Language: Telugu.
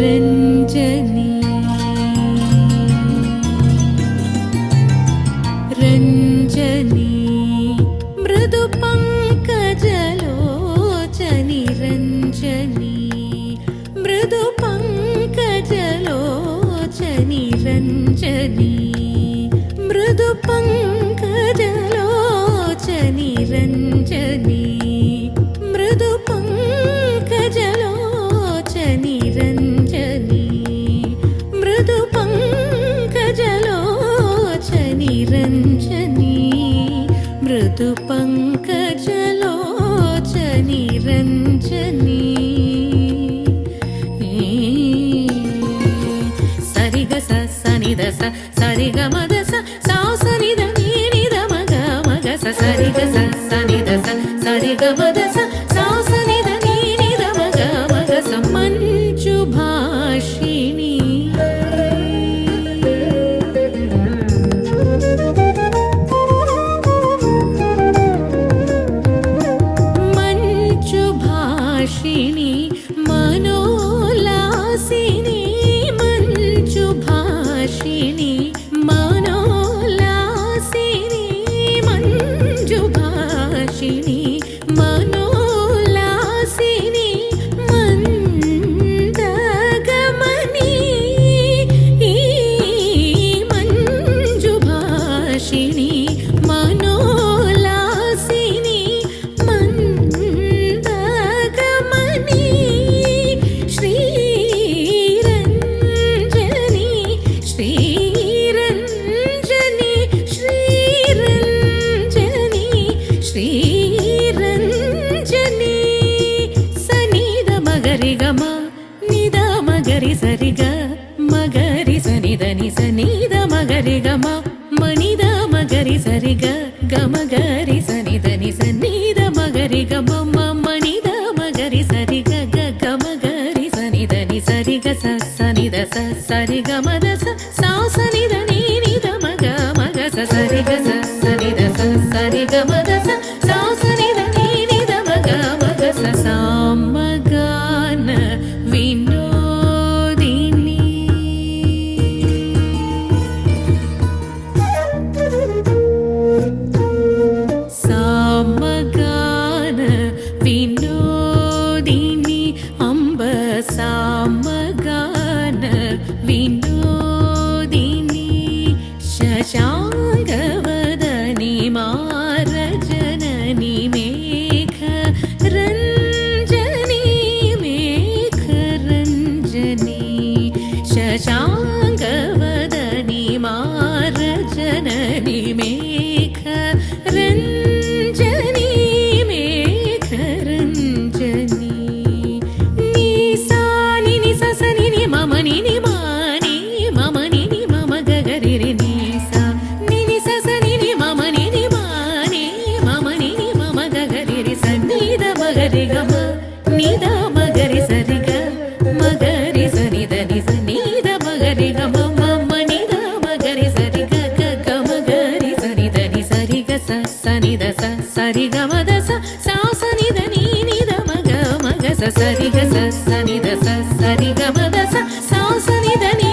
रञ्जनी మృదు పంకజలోచని రంజని. సరిగ సనిద సరిగ మద సా సనిద నీ నిద మగ మగ సరిగ సనిద సరిగ మద స సనిద ని సనిద మగరి గమ మనిద మగరి సరిగ గమగరి సనిద ని సన్నిద మగరి గమ మనిద మగరి సరిగ గమగరి సనిద ని సరిగ స సనిద స సరి గమద స సా సనిద నీ నిద మగ మగ స సరిగ స సనిద స సరి గమద సరిగ మద సా సనిద నీ నిద మగ మగ స సరిగ స సనిద స సరిగ మద సా సనిద నీ